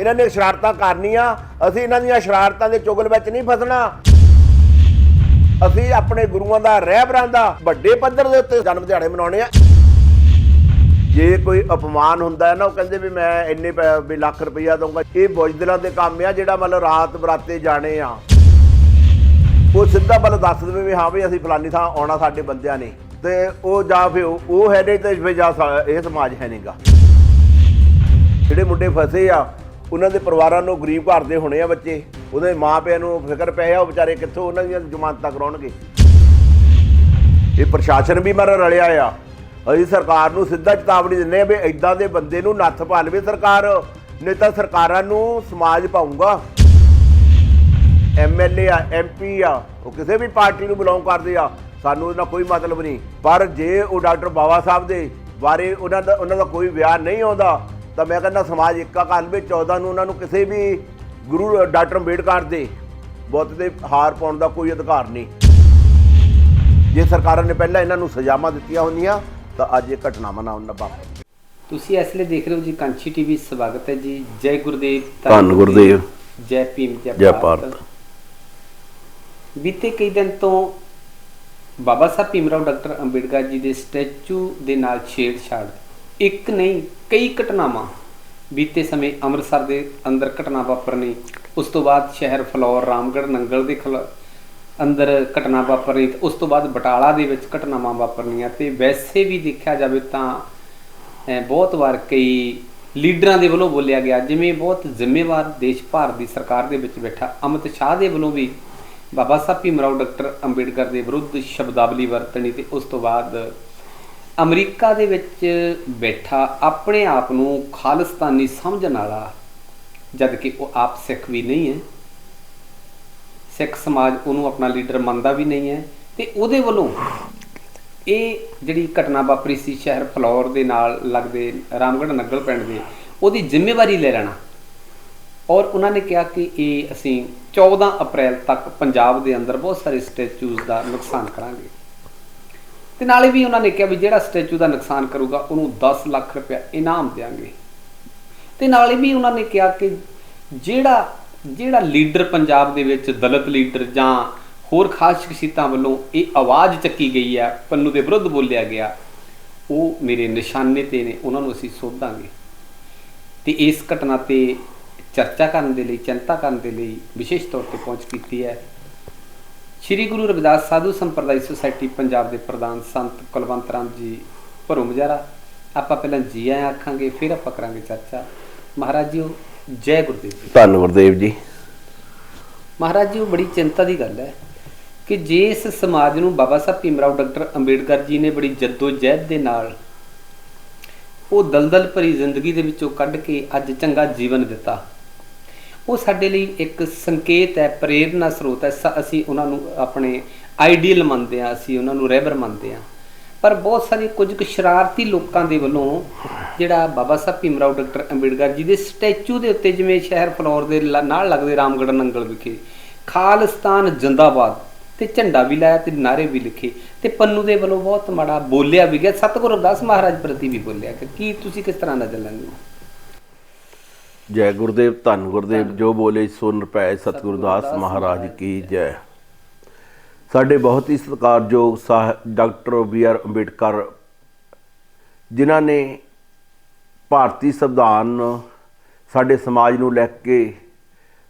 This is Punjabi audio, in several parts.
ਇਹਨਾਂ ਨੇ ਸ਼ਰਾਰਤਾਂ ਕਰਨੀਆਂ, ਅਸੀਂ ਇਹਨਾਂ ਦੀਆਂ ਸ਼ਰਾਰਤਾਂ ਦੇ ਚੁਗਲ ਵਿੱਚ ਨਹੀਂ ਫਸਣਾ। ਅਸੀਂ ਆਪਣੇ ਗੁਰੂਆਂ ਦਾ ਰਹਿਬਰਾਂ ਦਾ ਵੱਡੇ ਪੱਧਰ ਦੇ ਉੱਤੇ ਜਨਮ ਦਿਹਾੜੇ ਮਨਾਉਣੇ ਆ। ਜੇ ਕੋਈ ਅਪਮਾਨ ਹੁੰਦਾ ਹੈ ਨਾ, ਉਹ ਕਹਿੰਦੇ ਵੀ ਮੈਂ ਇੰਨੇ ਵੀ ਲੱਖ ਰੁਪਈਆ ਦਊਂਗਾ। ਇਹ ਬੁਜ਼ਦਲਾਂ ਦੇ ਕੰਮ ਆ, ਜਿਹੜਾ ਮਤਲਬ ਰਾਤ ਬਰਾਤੇ ਜਾਣੇ ਆ। ਉਹ ਸਿੱਧਾ ਬਲ ਦੱਸ ਦੇਵੇ ਵੀ ਹਾਂ ਵੀ ਅਸੀਂ ਫਲਾਨੀ ਥਾਂ ਆਉਣਾ, ਸਾਡੇ ਬੰਦਿਆਂ ਨੇ। ਤੇ ਉਹ ਜਾਂ ਫਿਰ ਉਹ ਹੈ ਨਹੀਂ ਤੇ ਫਿਰ ਜਾਂ ਇਹ ਸਮਾਜ ਹੈ ਨਹੀਂਗਾ ਜਿਹੜੇ ਮੁੰਡੇ ਫਸੇ ਆ ਉਹਨਾਂ ਦੇ ਪਰਿਵਾਰਾਂ ਨੂੰ ਗਰੀਬ ਘਰ ਦੇ ਹੋਣੇ ਆ ਬੱਚੇ, ਉਹਦੇ ਮਾਪਿਆਂ ਨੂੰ ਫਿਕਰ ਪੈ ਆ ਉਹ ਵਿਚਾਰੇ ਕਿੱਥੋਂ ਉਹਨਾਂ ਦੀਆਂ ਜ਼ਮਾਨਤਾਂ ਕਰਾਉਣਗੇ। ਇਹ ਪ੍ਰਸ਼ਾਸਨ ਵੀ ਮਰ ਰਲਿਆ ਆ। ਅਸੀਂ ਸਰਕਾਰ ਨੂੰ ਸਿੱਧਾ ਚੇਤਾਵਨੀ ਦਿੰਦੇ ਆ ਵੀ ਇਦਾਂ ਦੇ ਬੰਦੇ ਨੂੰ ਨੱਥ ਪਾ ਲਵੇ ਸਰਕਾਰ, ਨਹੀਂ ਤਾਂ ਸਰਕਾਰਾਂ ਨੂੰ ਸਮਾਜ ਪਾਊਗਾ। ਐਮਐਲਏ ਆ ਐਮਪੀ ਆ, ਉਹ ਕਿਸੇ ਵੀ ਪਾਰਟੀ ਨੂੰ ਬਿਲੋਂਗ ਕਰਦੇ ਆ, ਸਾਨੂੰ ਉਹਦਾ ਕੋਈ ਮਤਲਬ ਨਹੀਂ। ਪਰ ਜੇ ਉਹ ਡਾਕਟਰ ਬਾਵਾ ਸਾਹਿਬ ਦੇ ਬਾਰੇ ਉਹਨਾਂ ਦਾ ਉਹਨਾਂ ਦਾ ਕੋਈ ਵਿਆਹ ਨਹੀਂ ਆਉਂਦਾ ਤਾਂ ਮੈਂ ਕਹਿੰਦਾ ਸਮਾਜ ਇੱਕਾ ਕਾਲ ਵਿੱਚ 14 ਨੂੰ ਉਹਨਾਂ ਨੂੰ ਕਿਸੇ ਵੀ ਗੁਰੂ ਡਾਕਟਰ ਅੰਬੇਡਕਰ ਦੇ ਬੁੱਤ ਦੇ ਹਾਰ ਪਾਉਣ ਦਾ ਕੋਈ ਅਧਿਕਾਰ ਨਹੀਂ। ਜੇ ਸਰਕਾਰਾਂ ਨੇ ਪਹਿਲਾਂ ਇਹਨਾਂ ਨੂੰ ਸਜ਼ਾਵਾਂ ਦਿੱਤੀਆਂ ਹੁੰਦੀਆਂ ਤਾਂ ਅੱਜ ਇਹ ਘਟਨਾਵਾਂ ਨਾ ਉਹਨਾਂ ਵਾਪਰ ਤੁਸੀਂ ਇਸ ਲਈ ਦੇਖ ਰਹੇ ਹੋ ਜੀ ਕਾਂਚੀ ਟੀਵੀ ਸਵਾਗਤ ਹੈ ਜੀ। ਜੈ ਗੁਰਦੇਵ ਧੰਨ ਗੁਰਦੇਵ। ਜੈ ਭੀਮ ਜੈ ਭਾਰਤ। ਬੀਤੇ ਕਈ ਦਿਨ ਤੋਂ ਬਾਬਾ ਸਾਹਿਬ ਭੀਮਰਾਓ ਡਾਕਟਰ ਅੰਬੇਡਕਰ ਜੀ ਦੇ ਸਟੈਚੂ ਦੇ ਨਾਲ ਛੇੜਛਾੜ। ਇੱਕ ਨਹੀਂ ਕਈ ਘਟਨਾਵਾਂ ਬੀਤੇ ਸਮੇਂ ਅੰਮ੍ਰਿਤਸਰ ਦੇ ਅੰਦਰ ਘਟਨਾ ਵਾਪਰਨੀ, ਉਸ ਤੋਂ ਬਾਅਦ ਸ਼ਹਿਰ ਫਲੌਰ, ਰਾਮਗੜ੍ਹ, ਨੰਗਲ ਦੇ ਖਿਲਾ- ਅੰਦਰ ਘਟਨਾ ਵਾਪਰਨੀ ਤੇ ਉਸ ਤੋਂ ਬਾਅਦ ਬਟਾਲਾ ਦੇ ਵਿੱਚ ਘਟਨਾਵਾਂ ਵਾਪਰਨੀਆਂ ਤੇ ਵੈਸੇ ਵੀ ਦੇਖਿਆ ਜਾਵੇ ਤਾਂ ਬਹੁਤ ਵਾਰ ਕਈ ਲੀਡਰਾਂ ਦੇ ਵੱਲੋਂ ਬੋਲਿਆ ਗਿਆ, ਜਿਵੇਂ ਬਹੁਤ ਜ਼ਿੰਮੇਵਾਰ ਦੇਸ਼ ਭਾਰਤ ਦੀ ਸਰਕਾਰ ਦੇ ਵਿੱਚ ਬੈਠਾ ਅਮਿਤ ਸ਼ਾਹ ਦੇ ਵੱਲੋਂ ਵੀ ਬਾਬਾ ਸਾਹਿਬ ਭੀਮਰਾਓ ਡਾਕਟਰ ਅੰਬੇਡਕਰ ਦੇ ਵਿਰੁੱਧ ਸ਼ਬਦਾਵਲੀ ਵਰਤਣੀ ਤੇ ਉਸ ਤੋਂ ਬਾਅਦ ਅਮਰੀਕਾ ਦੇ ਵਿੱਚ ਬੈਠਾ ਆਪਣੇ ਆਪ ਨੂੰ ਖਾਲਿਸਤਾਨੀ ਸਮਝਣ ਵਾਲਾ, ਜਦ ਕਿ ਉਹ ਆਪ ਸਿੱਖ ਵੀ ਨਹੀਂ ਹੈ। ਸਿੱਖ ਸਮਾਜ ਉਹਨੂੰ ਆਪਣਾ ਲੀਡਰ ਮੰਨਦਾ ਵੀ ਨਹੀਂ ਹੈ ਤੇ ਉਹਦੇ ਵੱਲੋਂ ਇਹ ਜਿਹੜੀ ਘਟਨਾ ਵਾਪਰੀ ਸੀ ਸ਼ਹਿਰ ਫਲੌਰ ਦੇ ਨਾਲ ਲੱਗਦੇ ਰਾਮਗੜ੍ਹ ਨੰਗਲ ਪਿੰਡ ਦੇ, ਉਹਦੀ ਜ਼ਿੰਮੇਵਾਰੀ ਲੈ ਲੈਣਾ। ਔਰ ਉਹਨਾਂ ਨੇ ਕਿਹਾ ਕਿ ਇਹ ਅਸੀਂ 14 ਅਪ੍ਰੈਲ ਤੱਕ ਪੰਜਾਬ ਦੇ ਅੰਦਰ ਬਹੁਤ ਸਾਰੇ ਸਟੈਚੂਜ਼ ਦਾ ਨੁਕਸਾਨ ਕਰਾਂਗੇ। ਤੇ ਨਾਲੇ ਵੀ ਉਹਨਾਂ ਨੇ ਕਿਹਾ ਵੀ ਜਿਹੜਾ ਸਟੈਚੂ ਦਾ ਨੁਕਸਾਨ ਕਰੂਗਾ, ਉਹਨੂੰ 10 ਲੱਖ ਰੁਪਇਆ ਇਨਾਮ ਦੇਵਾਂਗੇ ਤੇ ਨਾਲੇ ਵੀ ਉਹਨਾਂ ਨੇ ਕਿਹਾ ਕਿ ਜਿਹੜਾ ਜਿਹੜਾ ਲੀਡਰ ਪੰਜਾਬ ਦੇ ਵਿੱਚ ਦਲਿਤ ਲੀਡਰ ਜਾਂ ਹੋਰ ਖਾਸ ਸ਼ਖਸੀਅਤਾਂ ਵੱਲੋਂ ਇਹ ਆਵਾਜ਼ ਚੱਕੀ ਗਈ ਹੈ, ਪੰਨੂ ਦੇ ਵਿਰੁੱਧ ਬੋਲਿਆ ਗਿਆ, ਉਹ ਮੇਰੇ ਨਿਸ਼ਾਨੇ ਤੇ ਨੇ, ਉਹਨਾਂ ਨੂੰ ਅਸੀਂ ਸੋਧਾਂਗੇ। ਤੇ ਇਸ ਘਟਨਾ ਤੇ ਚਰਚਾ ਕਰਨ ਦੇ ਲਈ, ਚਿੰਤਾ ਕਰਨ ਦੇ ਲਈ ਵਿਸ਼ੇਸ਼ ਤੌਰ ਤੇ ਪਹੁੰਚ ਕੀਤੀ ਹੈ। ਸ੍ਰੀ ਗੁਰੂ ਰਵਿਦਾਸ ਸਾਧੂ ਸੰਪਰਦਾਇ ਸੁਸਾਇਟੀ ਪੰਜਾਬ ਦੇ ਪ੍ਰਧਾਨ ਸੰਤ ਕੁਲਵੰਤ ਰਾਮ ਜੀ ਭਰੋ ਮਜਾਰਾ ਆਪਾਂ ਪਹਿਲਾਂ ਜੀ ਆਇਆਂ ਆਖਾਂਗੇ ਫਿਰ ਆਪਾਂ ਕਰਾਂਗੇ ਚਰਚਾ। ਮਹਾਰਾਜ ਜੀ ਜੈ ਗੁਰਦੇਵ ਜੀ। ਧੰਨ ਗੁਰਦੇਵ ਜੀ। ਮਹਾਰਾਜ ਜੀ ਉਹ ਬੜੀ ਚਿੰਤਾ ਦੀ ਗੱਲ ਹੈ ਕਿ ਜੇ ਇਸ ਸਮਾਜ ਨੂੰ ਬਾਬਾ ਸਾਹਿਬ ਭੀਮਰਾਓ ਡਾਕਟਰ ਅੰਬੇਡਕਰ ਜੀ ਨੇ ਬੜੀ ਜਹਿਦ ਦੇ ਨਾਲ ਉਹ ਦਲਦਲ ਭਰੀ ਜ਼ਿੰਦਗੀ ਦੇ ਵਿੱਚੋਂ ਕੱਢ ਕੇ ਅੱਜ ਚੰਗਾ ਜੀਵਨ ਦਿੱਤਾ। ਉਹ ਸਾਡੇ ਲਈ ਇੱਕ ਸੰਕੇਤ ਹੈ, ਪ੍ਰੇਰਨਾ ਸਰੋਤ ਹੈ। ਸ- ਅਸੀਂ ਉਹਨਾਂ ਨੂੰ ਆਪਣੇ ਆਈਡੀਅਲ ਮੰਨਦੇ ਆ ਅਸੀਂ ਉਹਨਾਂ ਨੂੰ ਰਹਿਬਰ ਮੰਨਦੇ ਆ ਪਰ ਬਹੁਤ ਸਾਰੇ ਕੁਝ ਕੁ ਸ਼ਰਾਰਤੀ ਲੋਕਾਂ ਦੇ ਵੱਲੋਂ ਜਿਹੜਾ ਬਾਬਾ ਸਾਹਿਬ ਭੀਮਰਾਓ ਡਾਕਟਰ ਅੰਬੇਡਕਰ ਜੀ ਦੇ ਸਟੈਚੂ ਦੇ ਉੱਤੇ ਜਿਵੇਂ ਸ਼ਹਿਰ ਫਲੋਰ ਦੇ ਲ- ਨਾਲ ਲੱਗਦੇ ਰਾਮਗੜ੍ਹ ਨੰਗਲ ਵਿਖੇ, ਖਾਲਿਸਤਾਨ ਜਿੰਦਾਬਾਦ ਤੇ ਝੰਡਾ ਵੀ ਲਾਇਆ ਤੇ ਨਾਰੇ ਵੀ ਲਿਖੇ ਤੇ ਪੰਨੂ ਦੇ ਵੱਲੋਂ ਬਹੁਤ ਮਾੜਾ ਬੋਲਿਆ ਵੀ ਗਿਆ। ਸਤਿਗੁਰੂ ਰਵਿਦਾਸ ਮਹਾਰਾਜ ਪ੍ਰਤੀ ਵੀ ਬੋਲਿਆ ਕਿ ਕੀ ਤੁਸੀਂ ਕਿਸ ਤਰ੍ਹਾਂ ਨਜ਼ਰ ਲੈਂਦੇ ਹੋ? ਜੈ ਗੁਰਦੇਵ ਧੰਨ ਗੁਰਦੇਵ ਜੋ ਬੋਲੇ ਸੁਨ ਪੈ ਸਤਿਗੁਰੂ ਦਾਸ ਮਹਾਰਾਜ ਕੀ ਜੈ। ਸਾਡੇ ਬਹੁਤ ਹੀ ਸਤਿਕਾਰਯੋਗ ਡਾਕਟਰ ਬੀ ਆਰ ਅੰਬੇਡਕਰ ਜਿਨ੍ਹਾਂ ਨੇ ਭਾਰਤੀ ਸੰਵਿਧਾਨ ਸਾਡੇ ਸਮਾਜ ਨੂੰ ਲੈ ਕੇ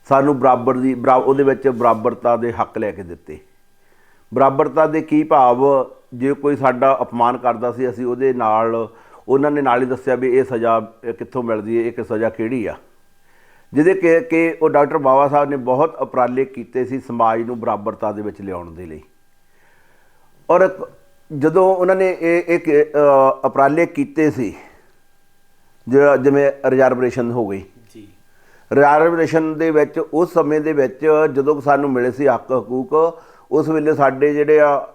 ਸਾਨੂੰ ਬਰਾਬਰ ਦੀ ਉਹਦੇ ਵਿੱਚ ਬਰਾਬਰਤਾ ਦੇ ਹੱਕ ਲੈ ਕੇ ਦਿੱਤੇ। ਬਰਾਬਰਤਾ ਦੇ ਕੀ ਭਾਵ? ਜੇ ਕੋਈ ਸਾਡਾ ਅਪਮਾਨ ਕਰਦਾ ਸੀ ਅਸੀਂ ਉਹਦੇ ਨਾਲ ਉਹਨਾਂ ਨੇ ਨਾਲ ਹੀ ਦੱਸਿਆ ਵੀ ਇਹ ਸਜ਼ਾ ਕਿੱਥੋਂ ਮਿਲਦੀ ਹੈ ਇਹ ਕਿ ਸਜ਼ਾ ਕਿਹੜੀ ਆ? ਜਿਹਦੇ ਕਿ ਕਿ ਉਹ ਡਾਕਟਰ ਬਾਬਾ ਸਾਹਿਬ ਨੇ ਬਹੁਤ ਉਪਰਾਲੇ ਕੀਤੇ ਸੀ ਸਮਾਜ ਨੂੰ ਬਰਾਬਰਤਾ ਦੇ ਵਿੱਚ ਲਿਆਉਣ ਦੇ ਲਈ। ਔਰ ਜਦੋਂ ਉਹਨਾਂ ਨੇ ਇਹ ਇੱਕ ਉਪਰਾਲੇ ਕੀਤੇ ਸੀ ਜਿਹੜਾ ਜਿਵੇਂ ਰਿਜ਼ਰਵੇਸ਼ਨ ਹੋ ਗਈ। ਜੀ। ਰਿਜ਼ਰਵੇਸ਼ਨ ਦੇ ਵਿੱਚ ਉਸ ਸਮੇਂ ਦੇ ਵਿੱਚ ਜਦੋਂ ਸਾਨੂੰ ਮਿਲੇ ਸੀ ਹੱਕ ਹਕੂਕ ਉਸ ਵੇਲੇ ਸਾਡੇ ਜਿਹੜੇ ਆ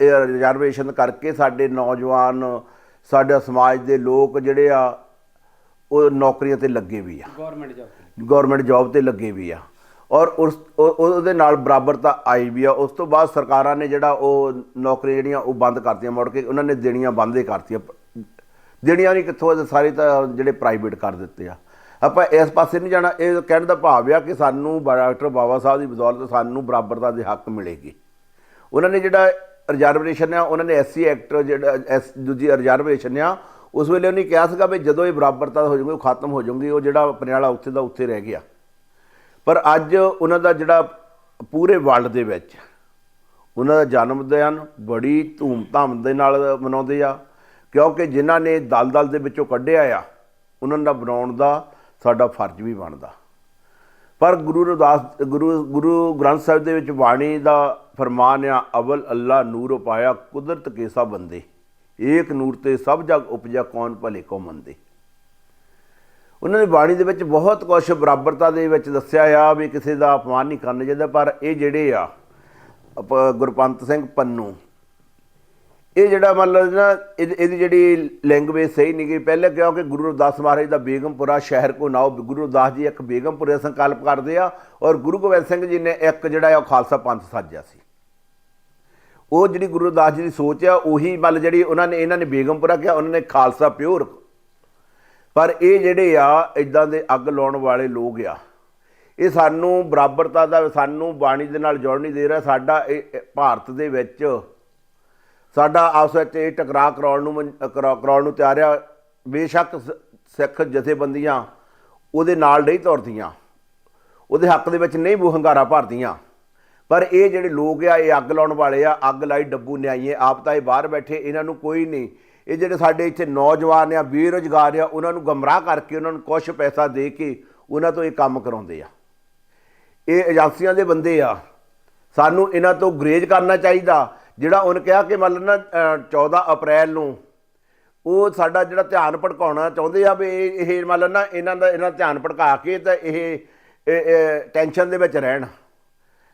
ਇਹ ਰਿਜ਼ਰਵੇਸ਼ਨ ਕਰਕੇ ਸਾਡੇ ਨੌਜਵਾਨ ਸਾਡਾ ਸਮਾਜ ਦੇ ਲੋਕ ਜਿਹੜੇ ਆ ਉਹ ਨੌਕਰੀਆਂ ਤੇ ਲੱਗੇ ਵੀ ਆ। ਗਵਰਨਮੈਂਟ ਜੌਬ ਗਵਰਨਮੈਂਟ ਜੌਬ ਤੇ ਲੱਗੇ ਵੀ ਆ। ਔਰ ਉਸ ਉਹ- ਉਹਦੇ ਨਾਲ ਬਰਾਬਰਤਾ ਆਈ ਵੀ ਆ। ਉਸ ਤੋਂ ਬਾਅਦ ਸਰਕਾਰਾਂ ਨੇ ਜਿਹੜਾ ਉਹ ਨੌਕਰੀਆਂ ਜਿਹੜੀਆਂ ਉਹ ਬੰਦ ਕਰਤੀਆਂ ਮੁੜ ਕੇ। ਉਹਨਾਂ ਨੇ ਦੇਣੀਆਂ ਬੰਦ ਹੀ ਕਰਤੀਆਂ। ਦੇਣੀਆਂ ਨਹੀਂ ਕਿੱਥੋਂ ਸਾਰੇ ਤਾਂ ਜਿਹੜੇ ਪ੍ਰਾਈਵੇਟ ਕਰ ਦਿੱਤੇ ਆ। ਆਪਾਂ ਇਸ ਪਾਸੇ ਨਹੀਂ ਜਾਣਾ। ਇਹ ਕਹਿਣ ਦਾ ਭਾਵ ਆ ਕਿ ਸਾਨੂੰ ਡਾਕਟਰ ਬਾਬਾ ਸਾਹਿਬ ਦੀ ਬਦੌਲਤ ਸਾਨੂੰ ਬਰਾਬਰਤਾ ਦੇ ਹੱਕ ਮਿਲੇਗੀ। ਉਹਨਾਂ ਨੇ ਜਿਹੜਾ ਰਿਜ਼ਰਵੇਸ਼ਨ ਆ ਉਹਨਾਂ ਨੇ ਐਸਸੀ ਐਕਟ ਜਿਹੜਾ ਐਸ ਦੂਜੀ ਰਿਜ਼ਰਵੇਸ਼ਨ ਆ ਉਸ ਵੇਲੇ ਉਹਨੇ ਕਿਹਾ ਸੀਗਾ ਵੀ ਜਦੋਂ ਇਹ ਬਰਾਬਰਤਾ ਹੋ ਜਾਊਗੀ, ਉਹ ਖਤਮ ਹੋ ਜਾਊਗੀ, ਉਹ ਜਿਹੜਾ ਪਨਿਆਲਾ ਉੱਥੇ ਦਾ ਉੱਥੇ ਰਹਿ ਗਿਆ। ਪਰ ਅੱਜ ਉਹਨਾਂ ਦਾ ਜਿਹੜਾ ਪੂਰੇ ਵਰਲਡ ਦੇ ਵਿੱਚ ਉਹਨਾਂ ਦਾ ਜਨਮ ਦਿਨ ਬੜੀ ਧੂਮ-ਧਾਮ ਦੇ ਨਾਲ ਮਨਾਉਂਦੇ ਆ, ਕਿਉਂਕਿ ਜਿਨ੍ਹਾਂ ਨੇ ਦਲਦਲ ਦੇ ਵਿੱਚੋਂ ਕੱਢਿਆ ਆ, ਉਹਨਾਂ ਦਾ ਬਣਾਉਣ ਦਾ ਸਾਡਾ ਫਰਜ਼ ਵੀ ਬਣਦਾ। ਪਰ ਗੁਰੂ ਰਵਿਦਾਸ ਗੁਰੂ ਗੁਰੂ ਗ੍ਰੰਥ ਸਾਹਿਬ ਦੇ ਵਿੱਚ ਬਾਣੀ ਦਾ ਫਰਮਾਨ ਆ, ਅਵਲ ਅੱਲਾ ਨੂਰ ਉਪਾਇਆ, ਕੁਦਰਤ ਕੇਸਾ ਬੰਦੇ। ਏਕ ਨੂਰ ਤੇ ਸਭ ਜਗ ਉਪਜਾ, ਕੌਣ ਭਲੇ ਕੋ ਮੰਦੇ। ਉਹਨਾਂ ਨੇ ਬਾਣੀ ਦੇ ਵਿੱਚ ਬਹੁਤ ਕੁਝ ਬਰਾਬਰਤਾ ਦੇ ਵਿੱਚ ਦੱਸਿਆ ਆ ਵੀ ਕਿਸੇ ਦਾ ਅਪਮਾਨ ਨਹੀਂ ਕਰਨਾ ਚਾਹੀਦਾ, ਪਰ ਇਹ ਜਿਹੜੇ ਆ, ਅਪ- ਗੁਰਪੰਤ ਸਿੰਘ ਪੰਨੂ, ਇਹ ਜਿਹੜਾ ਮਤਲਬ ਨਾ, ਇਹਦੀ ਇਹਦੀ ਜਿਹੜੀ ਲੈਂਗੁਏਜ ਸਹੀ ਨਹੀਂ ਗਈ। ਪਹਿਲੇ ਕਿਉਂਕਿ ਗੁਰੂ ਰਵਿਦਾਸ ਮਹਾਰਾਜ ਦਾ ਬੇਗਮਪੁਰਾ ਸ਼ਹਿਰ ਕੋ ਨਾਓ ਗੁਰੂ ਰਵਿਦਾਸ ਜੀ ਇੱਕ ਬੇਗਮਪੁਰੇ ਸੰਕਲਪ ਕਰਦੇ ਆ ਔਰ ਗੁਰੂ ਗੋਬਿੰਦ ਸਿੰਘ ਜੀ ਨੇ ਇੱਕ ਜਿਹੜਾ ਆ ਉਹ ਖਾਲਸਾ ਪੰਥ ਸਾਜਿਆ ਸੀ। ਉਹ ਜਿਹੜੀ ਗੁਰੂ ਰਵਿਦਾਸ ਜੀ ਦੀ ਸੋਚ ਆ, ਉਹੀ ਮਤਲਬ ਜਿਹੜੀ ਉਹਨਾਂ ਨੇ, ਇਹਨਾਂ ਨੇ ਬੇਗਮਪੁਰਾ ਕਿਹਾ, ਉਹਨਾਂ ਨੇ ਖਾਲਸਾ ਪਿਓਰ। ਪਰ ਇਹ ਜਿਹੜੇ ਆ ਇਦਾਂ ਦੇ ਅੱਗ ਲਾਉਣ ਵਾਲੇ ਲੋਕ ਆ, ਇਹ ਸਾਨੂੰ ਬਰਾਬਰਤਾ ਦਾ, ਸਾਨੂੰ ਬਾਣੀ ਦੇ ਨਾਲ ਜੋੜ ਨਹੀਂ ਦੇ ਰਿਹਾ। ਸਾਡਾ ਇਹ ਭਾਰਤ ਦੇ ਵਿੱਚ ਸਾਡਾ ਆਪਸ ਵਿੱਚ ਇਹ ਟਕਰਾਅ ਕਰਾਉਣ ਨੂੰ ਮਨ- ਕਰਾਉਣ ਨੂੰ ਤਿਆਰ ਆ। ਬੇਸ਼ੱਕ ਸ- ਸਿੱਖ ਜਥੇਬੰਦੀਆਂ ਉਹਦੇ ਨਾਲ ਨਹੀਂ ਤੁਰਦੀਆਂ, ਉਹਦੇ ਹੱਕ ਦੇ ਵਿੱਚ ਨਹੀਂ ਬੂ ਹੰਗਾਰਾ ਭਰਦੀਆਂ। ਪਰ ਇਹ ਜਿਹੜੇ ਲੋਕ ਆ ਇਹ ਅੱਗ ਲਾਉਣ ਵਾਲੇ ਆ ਅੱਗ ਲਾਈ ਡੱਬੂ ਨਿਆਈਏ ਆਪ ਤਾਂ ਇਹ ਬਾਹਰ ਬੈਠੇ ਇਹਨਾਂ ਨੂੰ ਕੋਈ ਨਹੀਂ। ਇਹ ਜਿਹੜੇ ਸਾਡੇ ਇੱਥੇ ਨੌਜਵਾਨ ਆ ਬੇਰੁਜ਼ਗਾਰ ਆ ਉਹਨਾਂ ਨੂੰ ਗਮਰਾਹ ਕਰਕੇ ਉਹਨਾਂ ਨੂੰ ਕੁਝ ਪੈਸਾ ਦੇ ਕੇ ਉਹਨਾਂ ਤੋਂ ਇਹ ਕੰਮ ਕਰਾਉਂਦੇ ਆ। ਇਹ ਏਜੰਸੀਆਂ ਦੇ ਬੰਦੇ ਆ। ਸਾਨੂੰ ਇਹਨਾਂ ਤੋਂ ਗਰੇਜ ਕਰਨਾ ਚਾਹੀਦਾ। ਜਿਹੜਾ ਉਹਨੇ ਕਿਹਾ ਕਿ ਮਤਲਬ ਨਾ ਅ, 14 ਅਪ੍ਰੈਲ ਨੂੰ ਉਹ ਸਾਡਾ ਜਿਹੜਾ ਧਿਆਨ ਭਟਕਾਉਣਾ ਚਾਹੁੰਦੇ ਆ ਵੀ ਇਹ ਮੰਨ ਮਤਲਬ ਨਾ ਇਹਨਾਂ ਦਾ ਇਹਨਾਂ ਧਿਆਨ ਭਟਕਾ ਕੇ ਤਾਂ ਇਹ ਟੈਨਸ਼ਨ ਦੇ ਵਿੱਚ ਰਹਿਣ।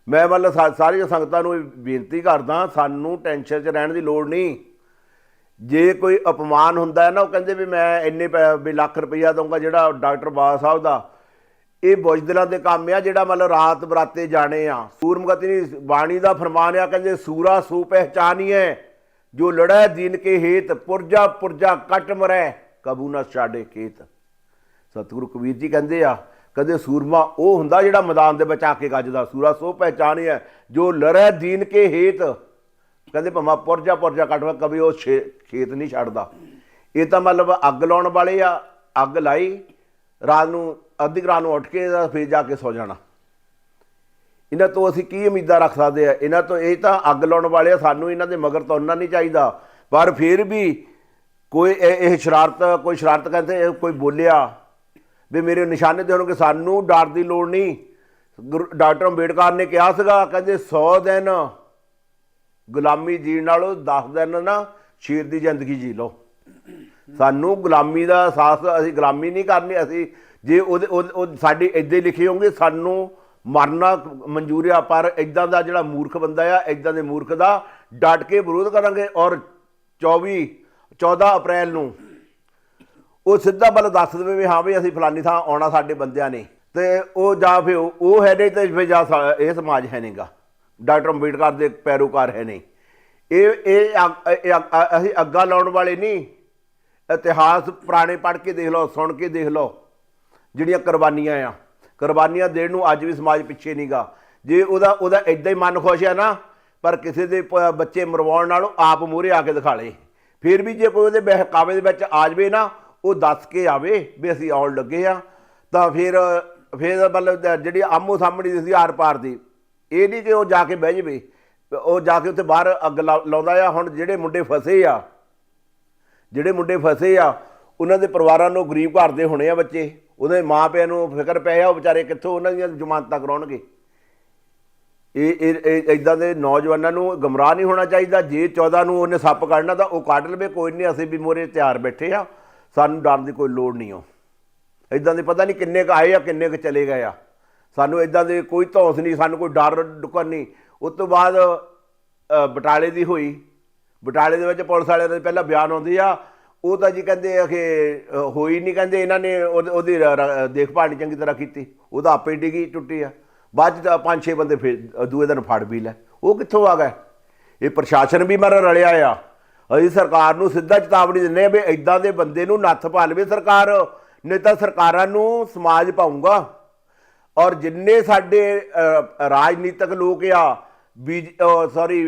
ਮੈਂ ਮਤਲਬ ਸਾ- ਸਾਰੀਆਂ ਸੰਗਤਾਂ ਨੂੰ ਬੇਨਤੀ ਕਰਦਾ, ਸਾਨੂੰ ਟੈਨਸ਼ਨ 'ਚ ਰਹਿਣ ਦੀ ਲੋੜ ਨਹੀਂ। ਜੇ ਕੋਈ ਅਪਮਾਨ ਹੁੰਦਾ ਹੈ ਨਾ, ਉਹ ਕਹਿੰਦੇ ਵੀ ਮੈਂ ਇੰਨੇ ਪੈ- ਵੀ ਲੱਖ ਰੁਪਈਆ ਦਊਂਗਾ ਜਿਹੜਾ ਡਾਕਟਰ ਬਾਬਾ ਸਾਹਿਬ ਦਾ। ਇਹ ਬੁਝਦਲਾਂ ਦੇ ਕੰਮ ਆ, ਜਿਹੜਾ ਮਤਲਬ ਰਾਤ ਬਰਾਤੇ ਜਾਣੇ ਆ। ਸੂਰਮਗਤੀ ਦੀ ਬਾਣੀ ਦਾ ਫਰਮਾਨ ਆ, ਕਹਿੰਦੇ ਸੂਰਾ ਸੂ ਪਹਿਚਾਨੀਏ ਜੋ ਲੜੈ ਦੀਨ ਕੇ ਹੇਤ, ਪੁਰਜਾ ਪੁਰਜਾ ਕਟ ਮਰੈ, ਕਬੂ ਨਾ ਛਾੜੇ ਖੇਤ। ਸਤਿਗੁਰੂ ਕਬੀਰ ਜੀ ਕਹਿੰਦੇ ਆ ਕਦੇ ਸੂਰਮਾ ਉਹ ਹੁੰਦਾ ਜਿਹੜਾ ਮੈਦਾਨ ਦੇ ਵਿੱਚ ਆ ਕੇ ਗੱਜਦਾ, ਸੂਰਾ ਸੋ ਪਹਿਚਾਨੀਏ ਜੋ ਲੜੈ ਦੀਨ ਕੇ ਹੇਤ। ਕਹਿੰਦੇ ਭਮਾ ਪੁਰਜਾ ਪੁਰਜਾ ਕੱਟਵਾ ਕभी ਉਹ ਛੇ- ਖੇਤ ਨਹੀਂ ਛੱਡਦਾ। ਇਹ ਤਾਂ ਮਤਲਬ ਅੱਗ ਲਾਉਣ ਵਾਲੇ ਆ, ਅੱਗ ਲਾਈ, ਰਾਤ ਨੂੰ, ਅੱਧੀ ਕੁ ਰਾਤ ਨੂੰ ਉੱਠ ਕੇ ਤਾਂ ਫੇਰ ਜਾ ਕੇ ਸੌ ਜਾਣਾ। ਇਹਨਾਂ ਤੋਂ ਅਸੀਂ ਕੀ ਉਮੀਦਾਂ ਰੱਖ ਸਕਦੇ ਆ? ਇਹਨਾਂ ਤੋਂ ਇਹ ਤਾਂ ਅੱਗ ਲਾਉਣ ਵਾਲੇ ਆ, ਸਾਨੂੰ ਇਹਨਾਂ ਦੇ ਮਗਰ ਤੁਰਨਾ ਨਹੀਂ ਚਾਹੀਦਾ। ਪਰ ਫਿਰ ਵੀ ਕੋਈ ਇਹ ਸ਼ਰਾਰਤ ਕੋਈ ਸ਼ਰਾਰਤ ਕਹਿੰਦੇ ਕੋਈ ਬੋਲਿਆ ਵੀ ਮੇਰੇ ਨਿਸ਼ਾਨੇ ਤੇ ਹੋਣਗੇ, ਸਾਨੂੰ ਡਰ ਦੀ ਲੋੜ ਨਹੀਂ। ਗੁਰੂ- ਡਾਕਟਰ ਅੰਬੇਡਕਰ ਨੇ ਕਿਹਾ ਸੀਗਾ, ਕਹਿੰਦੇ 100 ਦਿਨ ਗੁਲਾਮੀ ਜੀਣ ਨਾਲੋਂ 10 ਦਿਨ ਨਾ ਸ਼ੇਰ ਦੀ ਜ਼ਿੰਦਗੀ ਜੀ ਲਓ। ਸਾਨੂੰ ਗੁਲਾਮੀ ਦਾ ਅਹਿਸਾਸ, ਅਸੀਂ ਗੁਲਾਮੀ ਨਹੀਂ ਕਰਨੀ, ਅਸੀਂ ਜੇ ਉਹਦੇ, ਉਹ ਸਾਡੀ ਇੱਦਾਂ ਹੀ ਲਿਖੇ ਹੋਣਗੇ ਸਾਨੂੰ ਮਰਨਾ ਮਨਜ਼ੂਰ ਆ ਪਰ ਇਦਾਂ ਦਾ ਜਿਹੜਾ ਮੂਰਖ ਬੰਦਾ ਆ ਇਦਾਂ ਦੇ ਮੂਰਖ ਦਾ ਡਟ ਕੇ ਵਿਰੋਧ ਕਰਾਂਗੇ ਔਰ 24 14 ਅਪ੍ਰੈਲ ਨੂੰ ਉਹ ਸਿੱਧਾ ਬਲ ਦੱਸ ਦੇਵੇ ਵੀ ਹਾਂ ਵੀ ਅਸੀਂ ਫਲਾਨੀ ਥਾਂ ਆਉਣਾ ਸਾਡੇ ਬੰਦਿਆਂ ਨੇ। ਤੇ ਉਹ ਜਾਂ ਫਿਰ ਉਹ- ਉਹ ਹੈ ਨਹੀਂ ਤੇ ਫਿਰ ਜਾਂ ਸਾ- ਇਹ ਸਮਾਜ ਹੈ ਨਹੀਂਗਾ। ਡਾਕਟਰ ਅੰਬੇਡਕਰ ਦੇ ਪੈਰੋਕਾਰ ਹੈ ਨਹੀਂ। ਇਹ ਇਹ ਅਸੀਂ ਅੱਗਾ ਲਾਉਣ ਵਾਲੇ ਨਹੀਂ। ਇਤਿਹਾਸ ਪੁਰਾਣੇ ਪੜ੍ਹ ਕੇ ਦੇਖ ਲਓ, ਸੁਣ ਕੇ ਦੇਖ ਲਓ, ਜਿਹੜੀਆਂ ਕੁਰਬਾਨੀਆਂ ਆ। ਕੁਰਬਾਨੀਆਂ ਦੇਣ ਨੂੰ ਅੱਜ ਵੀ ਸਮਾਜ ਪਿੱਛੇ ਨਹੀਂਗਾ। ਜੇ ਉਹਦਾ ਉਹਦਾ ਇਦਾਂ ਹੀ ਮਨ ਖੁਸ਼ ਆ ਨਾ, ਪਰ ਕਿਸੇ ਦੇ ਪ- ਬੱਚੇ ਮਰਵਾਉਣ ਨਾਲੋਂ ਆਪ ਮੂਹਰੇ ਆ ਕੇ ਦਿਖਾ ਲੇ। ਫਿਰ ਵੀ ਜੇ ਕੋਈ ਉਹਦੇ ਬਹਿਕਾਵੇ ਦੇ ਵਿੱਚ ਆ ਜਾਵੇ ਨਾ ਉਹ ਦੱਸ ਕੇ ਆਵੇ ਵੀ ਅਸੀਂ ਆਉਣ ਲੱਗੇ ਆ। ਤਾਂ ਫਿਰ ਫਿਰ ਮਤਲਬ ਜਿਹੜੀ ਆਮੋ ਸਾਹਮਣੀ ਸੀ ਆਰ ਪਾਰ ਦੀ, ਇਹ ਨਹੀਂ ਕਿ ਉਹ ਜਾ ਕੇ ਬਹਿ ਜਾਵੇ। ਉਹ ਜਾ ਕੇ ਉੱਥੇ ਬਾਹਰ ਅੱਗ ਲਾ- ਲਾਉਂਦਾ ਆ। ਹੁਣ ਜਿਹੜੇ ਮੁੰਡੇ ਫਸੇ ਆ, ਜਿਹੜੇ ਮੁੰਡੇ ਫਸੇ ਆ, ਉਹਨਾਂ ਦੇ ਪਰਿਵਾਰਾਂ ਨੂੰ ਗਰੀਬ ਘਰ ਦੇ ਹੋਣੇ ਆ ਬੱਚੇ। ਉਹਦੇ ਮਾਪਿਆਂ ਨੂੰ ਫਿਕਰ ਪੈ ਆ, ਉਹ ਵਿਚਾਰੇ ਕਿੱਥੋਂ ਉਹਨਾਂ ਦੀਆਂ ਜ਼ਮਾਨਤਾਂ ਕਰਾਉਣਗੇ। ਇਹ ਇਹ ਇਦਾਂ ਦੇ ਨੌਜਵਾਨਾਂ ਨੂੰ ਗਮਰਾਹ ਨਹੀਂ ਹੋਣਾ ਚਾਹੀਦਾ। ਜੇ 14 ਨੂੰ ਉਹਨੇ ਸੱਪ ਕੱਢਣਾ, ਤਾਂ ਉਹ ਕੱਢ ਲਵੇ। ਕੋਈ ਨਹੀਂ, ਅਸੀਂ ਵੀ ਮੋਰੇ ਤਿਆਰ ਬੈਠੇ ਆ। ਸਾਨੂੰ ਡਰਨ ਦੀ ਕੋਈ ਲੋੜ ਨਹੀਂ ਹੋ ਇਦਾਂ ਦੇ ਪਤਾ ਨਹੀਂ ਕਿੰਨੇ ਕ ਆਏ ਆ, ਕਿੰਨੇ ਕ ਚਲੇ ਗਏ ਆ। ਸਾਨੂੰ ਇਦਾਂ ਦੇ ਕੋਈ ਧੌਂਸ ਨਹੀਂ, ਸਾਨੂੰ ਕੋਈ ਡਰ ਡੁਕਰ ਨਹੀਂ। ਉਸ ਤੋਂ ਬਾਅਦ ਬਟਾਲੇ ਦੀ ਹੋਈ। ਬਟਾਲੇ ਦੇ ਵਿੱਚ ਪੁਲਿਸ ਵਾਲਿਆਂ ਦੇ ਪਹਿਲਾਂ ਬਿਆਨ ਆਉਂਦੇ ਆ। ਉਹ ਤਾਂ ਜੀ ਕਹਿੰਦੇ ਆ ਕਿ ਹੋਈ ਨਹੀਂ, ਕਹਿੰਦੇ ਇਹਨਾਂ ਨੇ ਉਹਦੀ ਰ- ਰ- ਦੇਖਭਾਲ ਨਹੀਂ ਚੰਗੀ ਤਰ੍ਹਾਂ ਕੀਤੀ। ਉਹਦਾ ਆਪੇ ਡਿੱਗੀ, ਟੁੱਟੀ ਆ। ਬਾਅਦ 'ਚ ਪੰਜ ਛੇ ਬੰਦੇ ਫਿਰ ਦੂਏ ਦਿਨ ਫੜ ਵੀ ਲੈ ਉਹ ਕਿੱਥੋਂ ਆ ਗਏ? ਇਹ ਪ੍ਰਸ਼ਾਸਨ ਵੀ ਮਾਰਾ ਰਲਿਆ ਆ। ਅਸੀਂ ਸਰਕਾਰ ਨੂੰ ਸਿੱਧਾ ਚੇਤਾਵਨੀ ਦਿੰਦੇ ਆ ਵੀ ਇਦਾਂ ਦੇ ਬੰਦੇ ਨੂੰ ਨੱਥ ਪਾ ਲਵੇ ਸਰਕਾਰ, ਨਹੀਂ ਤਾਂ ਸਰਕਾਰਾਂ ਨੂੰ ਸਮਾਜ ਪਾਉਂਗਾ ਔਰ ਜਿੰਨੇ ਸਾਡੇ ਰਾਜਨੀਤਿਕ ਲੋਕ ਆ ਬੀ ਸੌਰੀ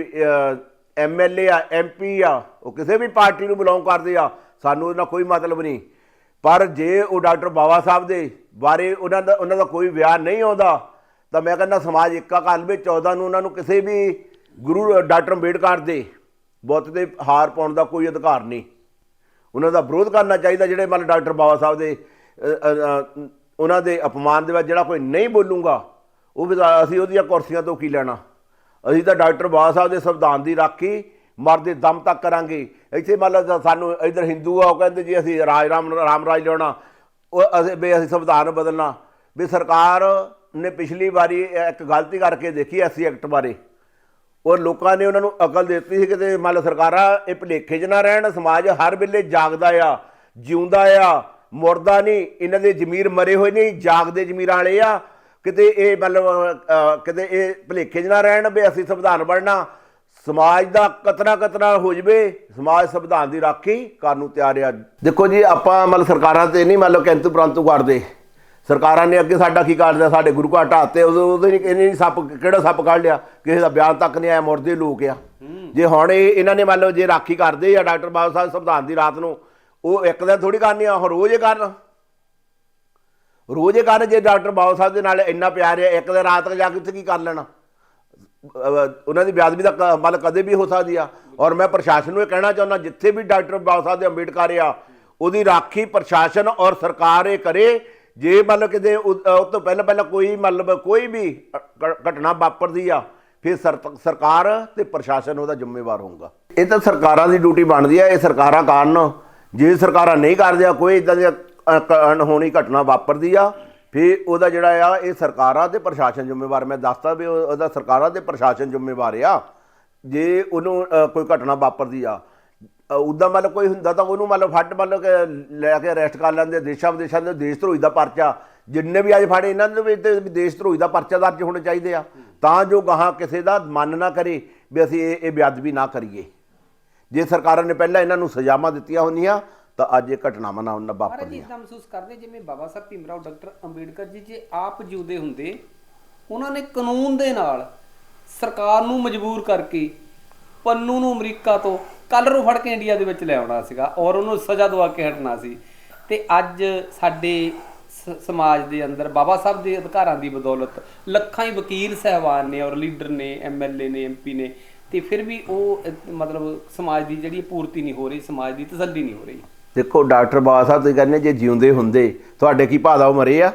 ਐਮਐਲਏ ਆ ਐਮਪੀ ਆ, ਉਹ ਕਿਸੇ ਵੀ ਪਾਰਟੀ ਨੂੰ ਬਿਲੋਂਗ ਕਰਦੇ ਆ, ਸਾਨੂੰ ਉਹਦਾ ਕੋਈ ਮਤਲਬ ਨਹੀਂ। ਪਰ ਜੇ ਉਹ ਡਾਕਟਰ ਬਾਵਾ ਸਾਹਿਬ ਦੇ ਬਾਰੇ ਉਹਨਾਂ ਦਾ ਉਹਨਾਂ ਦਾ ਕੋਈ ਬਿਆਨ ਨਹੀਂ ਆਉਂਦਾ, ਤਾਂ ਮੈਂ ਕਹਿੰਦਾ ਸਮਾਜ ਇੱਕਾ ਕਾਲ ਵਿੱਚ 14 ਨੂੰ ਉਹਨਾਂ ਨੂੰ ਕਿਸੇ ਵੀ ਗੁਰੂ, ਡਾਕਟਰ ਅੰਬੇਡਕਰ ਦੇ ਬੁੱਤ ਦੇ ਹਾਰ ਪਾਉਣ ਦਾ ਕੋਈ ਅਧਿਕਾਰ ਨਹੀਂ। ਉਹਨਾਂ ਦਾ ਵਿਰੋਧ ਕਰਨਾ ਚਾਹੀਦਾ, ਜਿਹੜੇ ਮਤਲਬ ਡਾਕਟਰ ਬਾਬਾ ਸਾਹਿਬ ਦੇ ਉਹਨਾਂ ਦੇ ਅਪਮਾਨ ਦੇ ਵਿੱਚ ਜਿਹੜਾ ਕੋਈ ਨਹੀਂ ਬੋਲੂਗਾ, ਉਹ ਵੀ ਅਸੀਂ ਉਹਦੀਆਂ ਕੁਰਸੀਆਂ ਤੋਂ ਕੀ ਲੈਣਾ। ਅਸੀਂ ਤਾਂ ਡਾਕਟਰ ਬਾਬਾ ਸਾਹਿਬ ਦੇ ਸੰਵਿਧਾਨ ਦੀ ਰਾਖੀ ਮਰਦੇ ਦਮ ਤੱਕ ਕਰਾਂਗੇ। ਇੱਥੇ ਮੰਨ ਲਓ ਸਾਨੂੰ ਇਧਰ ਹਿੰਦੂ ਆ, ਉਹ ਕਹਿੰਦੇ ਜੀ ਅਸੀਂ ਰਾਜ ਰਾਮ ਰਾਮ ਰਾਜ ਲਿਆਉਣਾ। ਉਹ ਅਸੀਂ ਵੀ ਅਸੀਂ ਸੰਵਿਧਾਨ ਬਦਲਣਾ। ਵੀ ਸਰਕਾਰ ਨੇ ਪਿਛਲੀ ਵਾਰੀ ਇੱਕ ਗਲਤੀ ਕਰਕੇ ਦੇਖੀ ਐਸੀ ਐਕਟ ਬਾਰੇ। ਔਰ ਲੋਕਾਂ ਨੇ ਉਹਨਾਂ ਨੂੰ ਅਕਲ ਦਿੱਤੀ ਸੀ ਕਿਤੇ ਮੰਨ ਲਓ ਸਰਕਾਰਾਂ ਇਹ ਭੁਲੇਖੇ 'ਚ ਨਾ ਰਹਿਣ, ਸਮਾਜ ਹਰ ਵੇਲੇ ਜਾਗਦਾ ਆ, ਜਿਉਂਦਾ ਆ ਮੁਰਦਾ ਨਹੀਂ, ਇਹਨਾਂ ਦੇ ਜ਼ਮੀਰ ਮਰੇ ਹੋਏ ਨਹੀਂ ਜਾਗਦੇ ਜ਼ਮੀਰਾਂ ਵਾਲੇ ਆ, ਕਿਤੇ ਇਹ ਮਤਲਬ ਕਿਤੇ ਇਹ ਭੁਲੇਖੇ 'ਚ ਨਾ ਰਹਿਣ ਵੀ ਅਸੀਂ ਸੰਵਿਧਾਨ ਬਣਨਾ, ਸਮਾਜ ਦਾ ਕਤਰਾ ਕਤਰਾ ਹੋ ਜਵੇ, ਸਮਾਜ ਸੰਵਿਧਾਨ ਦੀ ਰਾਖੀ ਕਰਨ ਨੂੰ ਤਿਆਰ ਆ। ਦੇਖੋ ਜੀ, ਆਪਾਂ ਮਤਲਬ ਸਰਕਾਰਾਂ ਤੇ ਨਹੀਂ ਮੰਨ ਲਓ ਕਿੰਤੂ ਪ੍ਰੰਤੂ ਕਰਦੇ। ਸਰਕਾਰਾਂ ਨੇ ਅੱਗੇ ਸਾਡਾ ਕੀ ਕਰ ਲਿਆ? ਸਾਡੇ ਗੁਰੂ ਘਰ ਢਾਤੇ ਉਹਦੇ ਨਹੀਂ ਇਹਨੇ ਨਹੀਂ ਸੱਪ ਕਿਹੜਾ ਸੱਪ ਕੱਢ ਲਿਆ? ਕਿਸੇ ਦਾ ਬਿਆਨ ਤੱਕ ਨਹੀਂ ਆਇਆ ਮੁਰਦੇ ਲੋਕ ਆ। ਜੇ ਹੁਣ ਇਹ ਇਹਨਾਂ ਨੇ ਮੰਨ ਲਓ ਜੇ ਰਾਖੀ ਕਰਦੇ ਆ ਡਾਕਟਰ ਬਾਬਾ ਸਾਹਿਬ ਸੰਵਿਧਾਨ ਦੀ ਰਾਤ ਨੂੰ ਉਹ ਇੱਕ ਦਿਨ ਥੋੜੀ ਕਰਨੀ ਆ ਰੋਜ਼ ਹੀ ਕਰਨ। ਰੋਜ਼ ਹੀ ਕਰਨ ਜੇ ਡਾਕਟਰ ਬਾਬਾ ਸਾਹਿਬ ਦੇ ਨਾਲ ਇੰਨਾ ਪਿਆਰ ਹੈ ਇੱਕ ਦਿਨ ਰਾਤ ਤੱਕ ਜਾ ਕੇ ਉੱਥੇ ਕੀ ਕਰ ਲੈਣਾ? ਉਹਨਾਂ ਦੀ ਬੇਅਦਬੀ ਦਾ ਮਤਲਬ ਕਦੇ ਵੀ ਹੋ ਸਕਦੀ ਆ। ਔਰ ਮੈਂ ਪ੍ਰਸ਼ਾਸਨ ਨੂੰ ਇਹ ਕਹਿਣਾ ਚਾਹੁੰਦਾ ਜਿੱਥੇ ਵੀ ਡਾਕਟਰ ਬਾਬਾ ਸਾਹਿਬ ਦੇ ਅੰਬੇਡਕਰ ਆ ਉਹਦੀ ਰਾਖੀ ਪ੍ਰਸ਼ਾਸਨ ਔਰ ਸਰਕਾਰ ਇਹ ਕਰੇ ਜੇ ਮਤਲਬ ਕਿਤੇ ਉਹ ਤੋਂ ਪਹਿਲਾਂ ਪਹਿਲਾਂ ਕੋਈ ਮਤਲਬ ਕੋਈ ਵੀ ਘ- ਘਟਨਾ ਵਾਪਰਦੀ ਆ, ਫਿਰ ਸਰਕਾਰ ਤੇ ਪ੍ਰਸ਼ਾਸਨ ਉਹਦਾ ਜ਼ਿੰਮੇਵਾਰ ਹੋਊਗਾ। ਇਹ ਤਾਂ ਸਰਕਾਰਾਂ ਦੀ ਡਿਊਟੀ ਬਣਦੀ ਆ, ਇਹ ਸਰਕਾਰਾਂ ਕਾਰਨ ਜੇ ਸਰਕਾਰਾਂ ਨਹੀਂ ਕਰਦੀਆਂ ਕੋਈ ਇਦਾਂ ਦੀ ਅਣਹੋਣੀ ਘਟਨਾ ਵਾਪਰਦੀ ਆ, ਫਿਰ ਉਹਦਾ ਜਿਹੜਾ ਆ, ਇਹ ਸਰਕਾਰਾਂ ਤੇ ਪ੍ਰਸ਼ਾਸਨ ਜ਼ਿੰਮੇਵਾਰ। ਮੈਂ ਦੱਸਦਾ ਵੀ ਉਹਦਾ ਸਰਕਾਰਾਂ ਤੇ ਪ੍ਰਸ਼ਾਸਨ ਜ਼ਿੰਮੇਵਾਰ ਆ। ਜੇ ਉਹਨੂੰ ਕੋਈ ਘਟਨਾ ਵਾਪਰਦੀ ਆ ਉਦਾਂ ਮਤਲਬ ਕੋਈ ਹੁੰਦਾ ਤਾਂ ਉਹਨੂੰ ਮਤਲਬ ਫੱਟ ਮਤਲਬ ਕਿ ਲੈ ਕੇ ਅਰੈਸਟ ਕਰ ਲੈਂਦੇ ਦੇਸ਼ਾਂ ਵਿਦੇਸ਼ਾਂ ਦੇ ਦੇਸ਼ ਧਰੋਹੀ ਦਾ ਪਰਚਾ। ਜਿੰਨੇ ਵੀ ਅੱਜ ਫੜੇ ਇਹਨਾਂ ਦੇ ਵਿੱਚ ਦੇਸ਼ ਧਰੋਹੀ ਦਾ ਪਰਚਾ ਦਰਜ ਹੋਣੇ ਚਾਹੀਦੇ ਆ। ਤਾਂ ਜੋ ਗਾਹਾਂ ਕਿਸੇ ਦਾ ਮਨ ਨਾ ਕਰੇ ਵੀ ਅਸੀਂ ਇਹ ਇਹ ਬੇਅਦਬੀ ਨਾ ਕਰੀਏ। ਜੇ ਸਰਕਾਰਾਂ ਨੇ ਪਹਿਲਾਂ ਇਹਨਾਂ ਨੂੰ ਸਜ਼ਾਵਾਂ ਦਿੱਤੀਆਂ ਹੁੰਦੀਆਂ ਤਾਂ ਅੱਜ ਇਹ ਘਟਨਾਵਾਂ ਨਾ ਨਾ ਮਹਾਰਾਜ ਜੀ ਵਾਪਰਦੀਆਂ ਇਦਾਂ ਮਹਿਸੂਸ ਕਰਦੇ ਜਿਵੇਂ ਬਾਬਾ ਸਾਹਿਬ ਭੀਮਰਾਓ ਡਾਕਟਰ ਅੰਬੇਡਕਰ ਜੀ ਜੇ ਆਪ ਜਿਉਂਦੇ ਹੁੰਦੇ ਉਹਨਾਂ ਨੇ ਕਾਨੂੰਨ ਦੇ ਨਾਲ ਸਰਕਾਰ ਨੂੰ ਮਜਬੂਰ ਕਰਕੇ ਪੰਨੂ ਨੂੰ ਅਮਰੀਕਾ ਤੋਂ ਕੱਲ੍ਹ ਨੂੰ ਫੜ ਕੇ ਇੰਡੀਆ ਦੇ ਵਿੱਚ ਲੈ ਆਉਣਾ ਸੀਗਾ ਔਰ ਉਹਨੂੰ ਸਜ਼ਾ ਦਵਾ ਕੇ ਹਟਣਾ ਸੀ। ਤੇ ਅੱਜ ਸਾਡੇ ਸਮਾਜ ਦੇ ਅੰਦਰ ਬਾਬਾ ਸਾਹਿਬ ਦੇ ਅਧਿਕਾਰਾਂ ਦੀ ਬਦੌਲਤ ਲੱਖਾਂ ਹੀ ਵਕੀਲ ਸਹਿਬਾਨ ਨੇ ਔਰ ਲੀਡਰ ਨੇ ਐਮਐਲਏ ਨੇ ਐਮਪੀ ਨੇ ਤੇ ਫਿਰ ਵੀ ਉਹ ਮਤਲਬ ਸਮਾਜ ਦੀ ਜਿਹੜੀ ਪੂਰਤੀ ਨਹੀਂ ਹੋ ਰਹੀ ਸਮਾਜ ਦੀ ਤਸੱਲੀ ਨਹੀਂ ਹੋ ਰਹੀ। ਦੇਖੋ ਡਾਕਟਰ ਬਾਬਾ ਸਾਹਿਬ ਤੁਸੀਂ ਕਹਿੰਦੇ ਜੇ ਜਿਉਂਦੇ ਹੁੰਦੇ ਤੁਹਾਡੇ ਕੀ ਭਾਦਾ ਉਹ ਮਰੇ ਆ?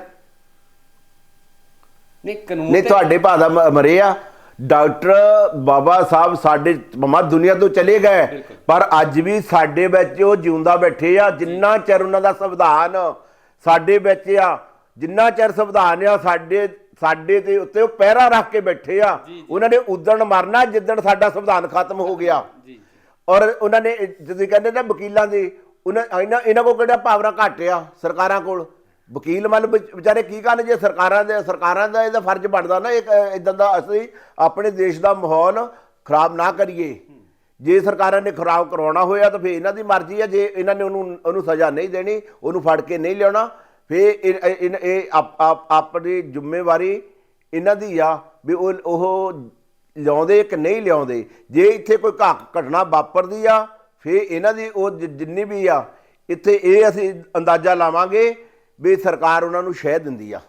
ਨਹੀਂ ਕਾਨੂੰਨ ਨਹੀਂ ਤੁਹਾਡੇ ਭਾਦਾ ਮਰੇ ਆ? ਡਾਕਟਰ ਬਾਬਾ ਸਾਹਿਬ ਸਾਡੇ ਮਮਾ ਦੁਨੀਆ ਤੋਂ ਚਲੇ ਗਏ ਪਰ ਅੱਜ ਵੀ ਸਾਡੇ ਵਿੱਚ ਉਹ ਜਿਉਂਦਾ ਬੈਠੇ ਆ ਜਿੰਨਾ ਚਿਰ ਉਹਨਾਂ ਦਾ ਸੰਵਿਧਾਨ ਸਾਡੇ ਵਿੱਚ ਆ ਜਿੰਨਾ ਚਿਰ ਸੰਵਿਧਾਨ ਆ ਸਾਡੇ ਸਾਡੇ ਤੇ ਉੱਤੇ ਉਹ ਪਹਿਰਾ ਰੱਖ ਕੇ ਬੈਠੇ ਆ ਉਹਨਾਂ ਨੇ ਉਦਣ ਮਰਨਾ ਜਿੱਦਣ ਸਾਡਾ ਸੰਵਿਧਾਨ ਖਤਮ ਹੋ ਗਿਆ। ਔਰ ਉਹਨਾਂ ਨੇ ਜਦੋਂ ਕਹਿੰਦੇ ਨਾ ਵਕੀਲਾਂ ਦੀ ਉਹਨਾਂ ਇਹਨਾਂ ਇਹਨਾਂ ਕੋਲ ਕਿਹੜਾ ਪਾਵਰਾਂ ਘੱਟ ਆ ਸਰਕਾਰਾਂ ਕੋਲ? ਵਕੀਲ ਮਤਲਬ ਵਿਚ- ਵਿਚਾਰੇ ਕੀ ਕਰਨ ਜੇ ਸਰਕਾਰਾਂ ਦੇ ਸਰਕਾਰਾਂ ਦਾ ਇਹਦਾ ਫਰਜ਼ ਬਣਦਾ ਨਾ, ਇੱਕ ਇਦਾਂ ਦਾ ਅਸੀਂ ਆਪਣੇ ਦੇਸ਼ ਦਾ ਮਾਹੌਲ ਖਰਾਬ ਨਾ ਕਰੀਏ। ਜੇ ਸਰਕਾਰਾਂ ਨੇ ਖਰਾਬ ਕਰਵਾਉਣਾ ਹੋਇਆ ਤਾਂ ਫਿਰ ਇਹਨਾਂ ਦੀ ਮਰਜ਼ੀ ਆ। ਜੇ ਇਹਨਾਂ ਨੇ ਉਹਨੂੰ ਉਹਨੂੰ ਸਜ਼ਾ ਨਹੀਂ ਦੇਣੀ, ਉਹਨੂੰ ਫੜ ਕੇ ਨਹੀਂ ਲਿਆਉਣਾ, ਫਿਰ ਇਹ ਇਹ- ਆਪਣੀ ਜ਼ਿੰਮੇਵਾਰੀ ਇਹਨਾਂ ਦੀ ਆ ਵੀ ਉਹ ਉਹ ਲਿਆਉਂਦੇ ਕਿ ਨਹੀਂ ਲਿਆਉਂਦੇ। ਜੇ ਇੱਥੇ ਕੋਈ ਘ- ਘਟਨਾ ਵਾਪਰਦੀ ਆ, ਫਿਰ ਇਹਨਾਂ ਦੀ ਉਹ ਜਿੰਨੀ ਵੀ ਆ, ਇੱਥੇ ਇਹ ਅਸੀਂ ਅੰਦਾਜ਼ਾ ਲਾਵਾਂਗੇ ਵੀ ਸਰਕਾਰ ਉਹਨਾਂ ਨੂੰ ਸ਼ਹਿ ਦਿੰਦੀ ਆ।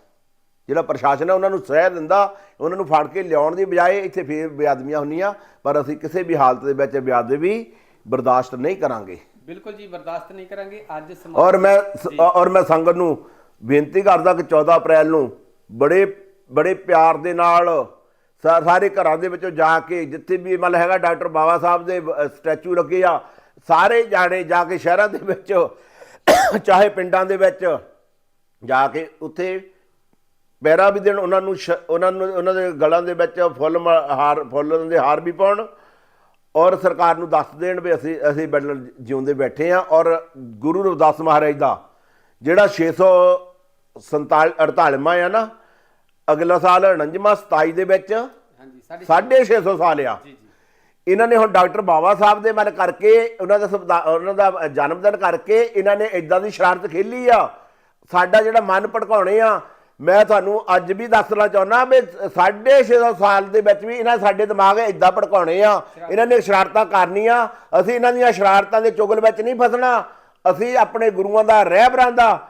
ਜਿਹੜਾ ਪ੍ਰਸ਼ਾਸਨ ਹੈ ਉਹਨਾਂ ਨੂੰ ਸਹਿ ਦਿੰਦਾ ਉਹਨਾਂ ਨੂੰ ਫੜ ਕੇ ਲਿਆਉਣ ਦੀ ਬਜਾਏ ਇੱਥੇ ਫੇਰ ਬੇਅਦਬੀਆਂ ਹੁੰਦੀਆਂ ਪਰ ਅਸੀਂ ਕਿਸੇ ਵੀ ਹਾਲਤ ਦੇ ਵਿੱਚ ਬੇਅਦਬੀ ਬਰਦਾਸ਼ਤ ਨਹੀਂ ਕਰਾਂਗੇ। ਬਿਲਕੁਲ ਜੀ ਬਰਦਾਸ਼ਤ ਨਹੀਂ ਕਰਾਂਗੇ। ਅੱਜ ਸਮਾਜ ਔਰ ਮੈਂ ਔਰ ਮੈਂ ਸੰਗਤ ਨੂੰ ਬੇਨਤੀ ਕਰਦਾ ਕਿ 14 ਅਪ੍ਰੈਲ ਨੂੰ ਬੜੇ ਬੜੇ ਪਿਆਰ ਦੇ ਨਾਲ ਸਾਰੇ ਘਰਾਂ ਦੇ ਵਿੱਚੋਂ ਜਾ ਕੇ ਜਿੱਥੇ ਵੀ ਮਤਲਬ ਹੈਗਾ ਡਾਕਟਰ ਬਾਬਾ ਸਾਹਿਬ ਦੇ ਸਟੈਚੂ ਲੱਗੇ ਆ ਸਾਰੇ ਜਾਣੇ ਜਾ ਕੇ ਸ਼ਹਿਰਾਂ ਦੇ ਵਿੱਚ ਚਾਹੇ ਪਿੰਡਾਂ ਦੇ ਵਿੱਚ ਜਾ ਕੇ ਉੱਥੇ ਪੈਰਾ ਵੀ ਦੇਣ ਉਹਨਾਂ ਨੂੰ ਉਹਨਾਂ ਨੂੰ ਉਹਨਾਂ ਦੇ ਗਲਾਂ ਦੇ ਵਿੱਚ ਫੁੱਲ ਹਾਰ ਫੁੱਲਾਂ ਦੇ ਹਾਰ ਵੀ ਪਾਉਣ ਔਰ ਸਰਕਾਰ ਨੂੰ ਦੱਸ ਦੇਣ ਵੀ ਅਸੀਂ ਅਸੀਂ ਬੈਠ ਜਿਉਂਦੇ ਬੈਠੇ ਆ ਔਰ ਗੁਰੂ ਰਵਿਦਾਸ ਮਹਾਰਾਜ ਦਾ ਜਿਹੜਾ 647 48ਵਾਂ ਆ ਨਾ ਅਗਲਾ ਸਾਲ 49ਵਾਂ 27 ਦੇ ਵਿੱਚ ਹਾਂਜੀ ਸਾਡੇ 650 ਸਾਲ ਆ। ਜੀ ਜੀ। ਇਹਨਾਂ ਨੇ ਹੁਣ ਡਾਕਟਰ ਬਾਬਾ ਸਾਹਿਬ ਦੇ ਮਨ ਕਰਕੇ ਉਹਨਾਂ ਦਾ ਉਹਨਾਂ ਦਾ ਜਨਮ ਦਿਨ ਕਰਕੇ ਇਹਨਾਂ ਨੇ ਇਦਾਂ ਦੀ ਸ਼ਰਾਰਤ ਖੇਲੀ ਆ। ਸਾਡਾ ਜਿਹੜਾ ਮਨ ਭੜਕਾਉਣੇ ਆ, ਮੈਂ ਤੁਹਾਨੂੰ ਅੱਜ ਵੀ ਦੱਸਣਾ ਚਾਹੁੰਦਾ ਵੀ 650 ਸਾਲ ਦੇ ਵਿੱਚ ਵੀ ਇਹਨਾਂ ਸਾਡੇ ਦਿਮਾਗ ਇਦਾਂ ਭੜਕਾਉਣੇ ਆ। ਇਹਨਾਂ ਨੇ ਸ਼ਰਾਰਤਾਂ ਕਰਨੀਆਂ, ਅਸੀਂ ਇਹਨਾਂ ਦੀਆਂ ਸ਼ਰਾਰਤਾਂ ਦੇ ਚੁਗਲ ਵਿੱਚ ਨਹੀਂ ਫਸਣਾ। ਅਸੀਂ ਆਪਣੇ ਗੁਰੂਆਂ ਦਾ ਰਹਿਬਰਾਂ ਦਾ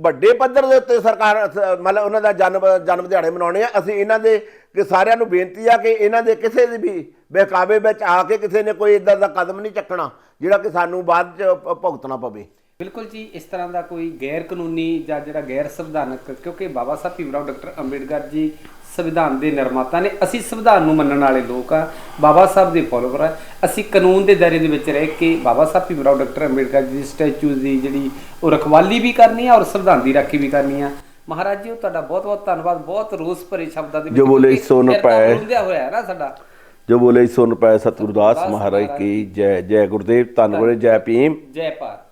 ਵੱਡੇ ਪੱਧਰ ਦੇ ਉੱਤੇ ਸਰਕਾਰ ਸ- ਮਤਲਬ ਉਹਨਾਂ ਦਾ ਜਨਮ ਜਨਮ ਦਿਹਾੜੇ ਮਨਾਉਣੇ ਆ। ਅਸੀਂ ਇਹਨਾਂ ਦੇ ਕਿ ਸਾਰਿਆਂ ਨੂੰ ਬੇਨਤੀ ਆ ਕਿ ਇਹਨਾਂ ਦੇ ਕਿਸੇ ਦੇ ਵੀ ਬਹਿਕਾਵੇ ਵਿੱਚ ਆ ਕੇ ਕਿਸੇ ਨੇ ਕੋਈ ਇਦਾਂ ਦਾ ਕਦਮ ਨਹੀਂ ਚੱਕਣਾ, ਜਿਹੜਾ ਕਿ ਸਾਨੂੰ ਬਾਅਦ ਚ ਭੁਗਤਣਾ ਪਵੇ। ਬਿਲਕੁਲ ਜੀ ਇਸ ਤਰ੍ਹਾਂ ਦਾ ਕੋਈ ਗੈਰ ਕਾਨੂੰਨੀ ਜਾਂ ਜਿਹੜਾ ਗੈਰ ਸੰਵਿਧਾਨਕ ਕਿਉਂਕਿ ਬਾਬਾ ਸਾਹਿਬ ਭੀਮਰਾਓ ਡਾਕਟਰ ਅੰਬੇਡਕਰ ਜੀ ਸੰਵਿਧਾਨ ਦੇ ਨਿਰਮਾਤਾ ਨੇ ਅਸੀਂ ਸੰਵਿਧਾਨ ਨੂੰ ਮੰਨਣ ਵਾਲੇ ਲੋਕ ਆ ਬਾਬਾ ਸਾਹਿਬ ਦੇ ਫੋਲੋਵਰ ਆ। ਅਸੀਂ ਕਾਨੂੰਨ ਦੇ ਦਾਇਰੇ ਦੇ ਵਿੱਚ ਰਹਿ ਕੇ ਬਾਬਾ ਸਾਹਿਬ ਭੀਮਰਾਓ ਡਾਕਟਰ ਅੰਬੇਡਕਰ ਜੀ ਦੀ ਸਟੈਚੂ ਦੀ ਜਿਹੜੀ ਉਹ ਰਖਵਾਲੀ ਵੀ ਕਰਨੀ ਆ ਔਰ ਸੰਵਿਧਾਨ ਦੀ ਰਾਖੀ ਵੀ ਕਰਨੀ ਆ। ਮਹਾਰਾਜ ਜੀ ਤੁਹਾਡਾ ਬਹੁਤ ਬਹੁਤ ਧੰਨਵਾਦ ਬਹੁਤ ਰੋਸ ਭਰੇ ਸ਼ਬਦਾਂ ਦੇ ਜੋ ਬੋਲੇ ਕਿਉਂਕਿ ਸੋ ਨ ਕਿਰਪਾ ਪਾਏ। ਹੋਇਆ ਨਾ ਸਾਡਾ। ਜੋ ਬੋਲੇ ਸੋ ਨ ਪਾਏ ਸਤਿਗੁਰਦਾਸ ਮਹਾਰਾਜ ਕੀ ਜੈ। ਜੈ ਗੁਰਦੇਵ ਧੰਨ ਗੁਰੇ ਜੈ ਭੀਮ। ਜੈ ਭਾਰਤ।